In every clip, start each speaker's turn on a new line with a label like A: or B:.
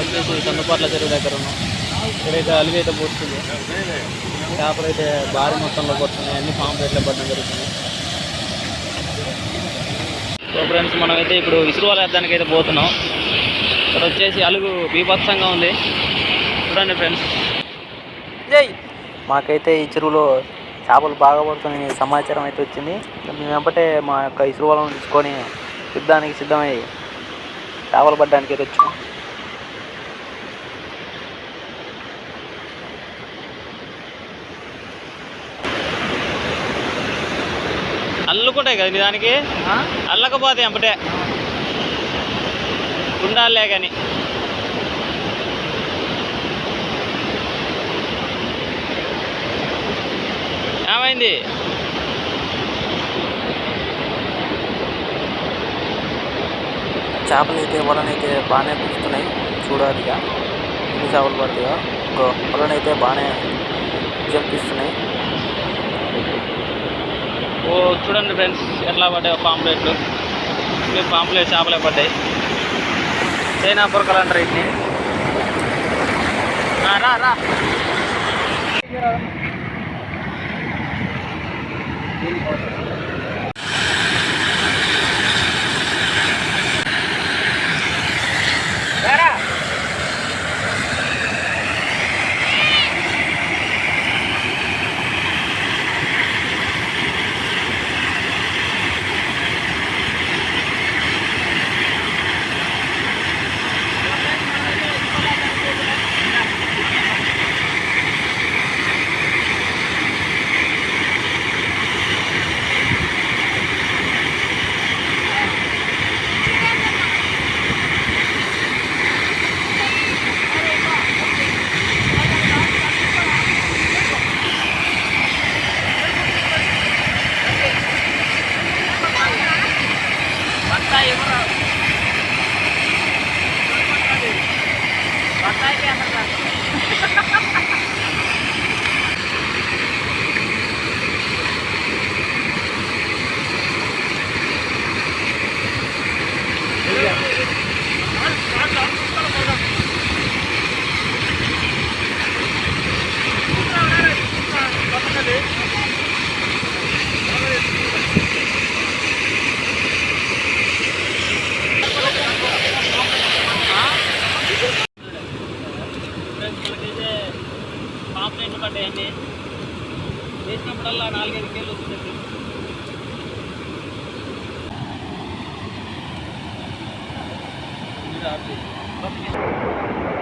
A: వచ్చేసి సందుపాట్ల చెరువు దగ్గర ఉన్నాం. ఇక్కడైతే అలిగి అయితే పోస్తుంది చేపలు అయితే భారీ మొత్తంలో పోతున్నాయి అన్ని ఫామ్ రేట్లో పడడం జరుగుతుంది. సో ఫ్రెండ్స్ మనమైతే ఇప్పుడు ఇసురువాల వేద్దానికి అయితే పోతున్నాం. ఇక్కడ వచ్చేసి అలుగు బీభత్సంగా ఉంది. చూడండి ఫ్రెండ్స్. జై! మాకైతే ఈ చెరువులో చేపలు బాగా పడుతున్నాయి సమాచారం అయితే వచ్చింది. మేము వెంబటే మా యొక్క ఇసురువాలను తీసుకొని యుద్ధానికి సిద్ధమై చేపలు పడ్డానికి అయితే వచ్చాం. అల్లుకుంటాయి కదా నిదానికి అల్లకపోతే ఎంపటే ఉండాలే కానీ ఏమైంది? చేపలు అయితే వలనైతే బాగానే పిలుస్తున్నాయి చూడాలిగా. ఎన్ని చేపలు పడతాయో. వలనైతే బాగానే జంపిస్తున్నాయి. ఓ చూడండి ఫ్రెండ్స్ ఎట్లా పడ్డాయి పాంప్లెట్లు. ఇవి పాంప్లెట్ చేపలే పడ్డాయి. చైనా పురకలు అంటారు వీటిని ఆ, రా రా మనకైతే పాంప్లెట్లు పడ్డాయండి వేసినప్పుడల్లా నాలుగైదు కేళ్ళు వస్తుంది ఇక్కడైతే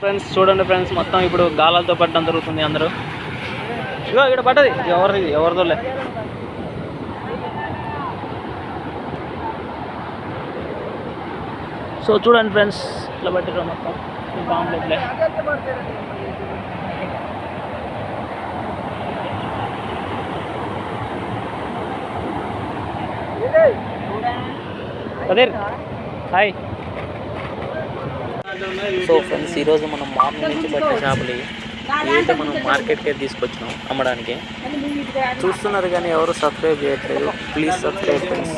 A: ఫ్రెండ్స్ చూడండి ఫ్రెండ్స్ మొత్తం ఇప్పుడు గాలాలతో పడ్డం జరుగుతుంది అందరూ. ఇగో ఇక్కడ పట్టది ఎవరిది? ఎవరిదో లే
B: సో చూడండి ఫ్రెండ్స్ ఇట్లా పట్టిరు మొత్తం. బాంబులే అదే హాయ్. సో ఫ్రెండ్స్ ఈరోజు మనం మార్నింగ్ నుంచి పట్టిన చేపలు ఇవి. మనం మార్కెట్కే తీసుకొచ్చినాం అమ్మడానికి చూస్తున్నారు కానీ ఎవరు సబ్స్క్రైబ్ చేయట్లేదు ప్లీజ్ సబ్స్క్రైబ్ ఫ్రెండ్స్